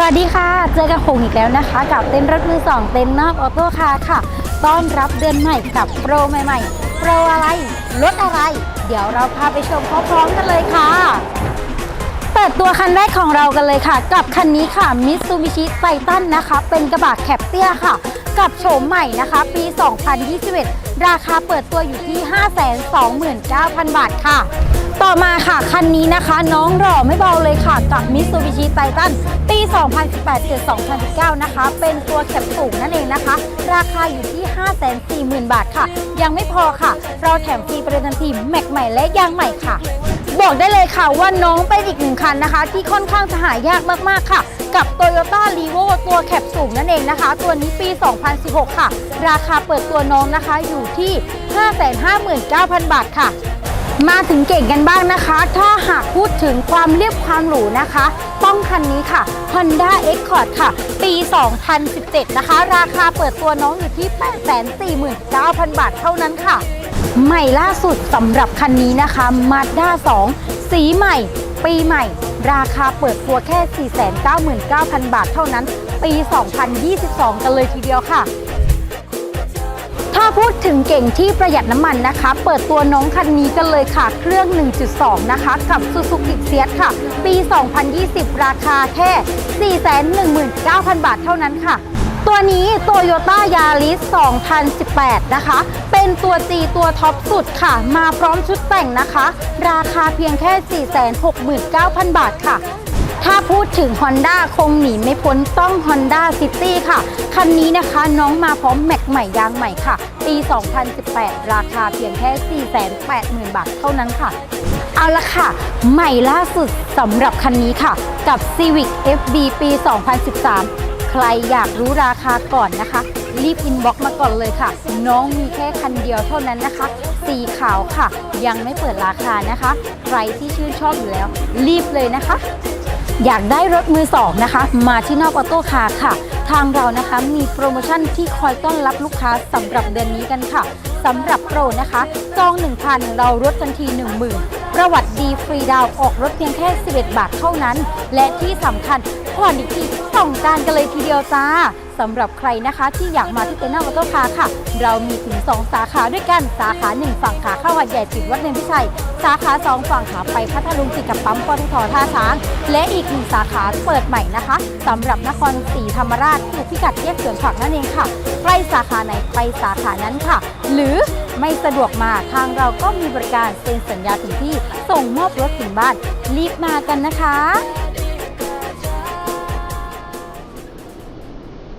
สวัสดีค่ะ เจอกันคงอีกแล้วนะคะ กับเต้นรถมือสองเต้นนอกออโต้คาร์ค่ะ ต้อนรับเดือนใหม่กับโปรใหม่ๆ โปรอะไรรถอะไร เดี๋ยวเราพาไปชมพร้อมๆกันเลยค่ะ เปิดตัวคันแรกของเรากันเลยค่ะ กับคันนี้ค่ะ Mitsubishi Titan นะคะ เป็นกระบะแคปเตี้ยค่ะ กับโฉมใหม่นะคะ ปี 2021 ราคาเปิดตัวอยู่ที่ 529,000 บาทค่ะ ต่อมาค่ะ คันนี้นะคะ น้องหล่อไม่เบาเลยค่ะ กับ Mitsubishi Titan ปี 2018-2019 นะคะ เป็นตัวแคปสูงนั่นเองนะคะ ราคาอยู่ที่ 540,000 บาทค่ะ ยังไม่พอค่ะ เราแถมฟรีประกันทีแม็กใหม่และยางใหม่ค่ะ บอกได้เลยค่ะว่าน้องเป็นอีกหนึ่งคันนะคะ ที่ค่อนข้างจะหายากมากๆค่ะ กับ Toyota r e v o ตัวแคปสูงนั่นเองนะคะ ตัวนี้ปี 2016 ค่ะ ราคาเปิดตัวน้องนะคะอยู่ที่ 559,000 บาทค่ะ มาถึงเก่งกันบ้างนะคะ ถ้าหากพูดถึงความเรียบความหรูนะคะ ต้องคันนี้ค่ะ Honda Accord ค่ะ ปี 2017 นะคะ ราคาเปิดตัวน้องอยู่ที่ 849,000 บาทเท่านั้นค่ะ ใหม่ล่าสุดสำหรับคันนี้นะคะ Mazda 2 สีใหม่ ปีใหม่ ราคาเปิดตัวแค่ 499,000 บาทเท่านั้น ปี 2022 กันเลยทีเดียวค่ะ ถึงเก่งที่ประหยัดน้ำมันนะคะ เปิดตัวน้องคันนี้กันเลยค่ะ เครื่อง 1.2 นะคะ กับ Suzuki s i e t ค่ะ ปี 2020 ราคาแค่ 419,000 บาทเท่านั้นค่ะ ตัวนี้ Toyota Yaris 2018 นะคะ เป็นตัว G ตัวท็อปสุดค่ะ มาพร้อมชุดแต่งนะคะ ราคาเพียงแค่ 469,000 บาทค่ะ ถ้าพูดถึง Honda คงหนีไม่พ้นต้อง Honda City ค่ะ คันนี้นะคะน้องมาพร้อมแม็กใหม่ยางใหม่ค่ะ ปี 2018 ราคาเพียงแค่ 480,000 บาทเท่านั้นค่ะ เอาละค่ะ ใหม่ล่าสุดสำหรับคันนี้ค่ะ กับ Civic FB ปี 2013 ใครอยากรู้ราคาก่อนนะคะ รีบอินบ็อกมาก่อนเลยค่ะ น้องมีแค่คันเดียวเท่านั้นนะคะสีขาวค่ะ ยังไม่เปิดราคานะคะ ใครที่ชื่นชอบอยู่แล้ว รีบเลยนะคะ อยากได้รถมือสองนะคะ มาที่นอกออโต้คาร์ค่ะ ทางเรานะคะมีโปรโมชั่นที่คอยต้อนรับลูกค้าสำหรับเดือนนี้กันค่ะสำหรับโปรนะคะจอง 1,000 เราลดทันที 10,000 ประวัติดีฟรีดาวออกรถเพียงแค่ 11 บาทเท่านั้น และที่สำคัญผ่อนอีกทีส่งการกันเลยทีเดียวจ้าสำหรับใครนะคะที่อยากมาที่เต็นท์นอกออโต้คาร์ค่ะ เรามีถึง 2 สาขาด้วยกันสาขา 1 ฝั่งขาเข้าวัดใหญ่ติดวัดเนินพิชัย สาขา 2 ฝั่งขาไปพัทลุงติดกับปั๊มปตทท่าช้าง และอีกหนึ่งสาขาเปิดใหม่นะคะสำหรับนครศรีธรรมราชอยู่พิกัดแยกสวนผักนั่นเองค่ะใกล้สาขาไหนไปสาขานั้นค่ะ หรือ ไม่สะดวกมาทางเราก็มีบริการเซ็นสัญญาถึงที่ ส่งมอบรถถึงบ้าน รีบมากันนะคะ